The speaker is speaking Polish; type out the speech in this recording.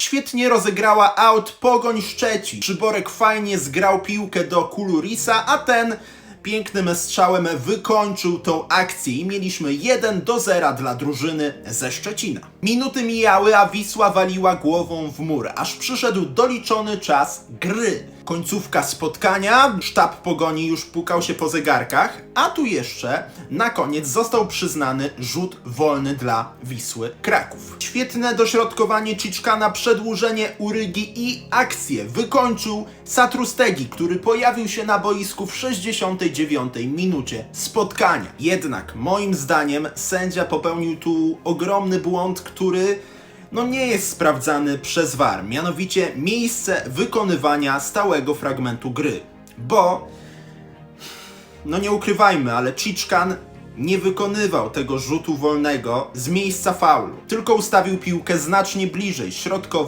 Świetnie rozegrała aut Pogoń Szczecin. Przyborek fajnie zgrał piłkę do Kulurisa, a ten pięknym strzałem wykończył tą akcję i mieliśmy 1 do 0 dla drużyny ze Szczecina. Minuty mijały, a Wisła waliła głową w mur, aż przyszedł doliczony czas gry. Końcówka spotkania, sztab pogoni już pukał się po zegarkach, a tu jeszcze na koniec został przyznany rzut wolny dla Wisły Kraków. Świetne dośrodkowanie Ciczka na przedłużenie Urygi i akcję wykończył Satrustegi, który pojawił się na boisku w 69 minucie spotkania. Jednak moim zdaniem sędzia popełnił tu ogromny błąd, który no nie jest sprawdzany przez VAR, mianowicie miejsce wykonywania stałego fragmentu gry. Bo, no nie ukrywajmy, ale Chiczkan nie wykonywał tego rzutu wolnego z miejsca faulu, tylko ustawił piłkę znacznie bliżej środkowej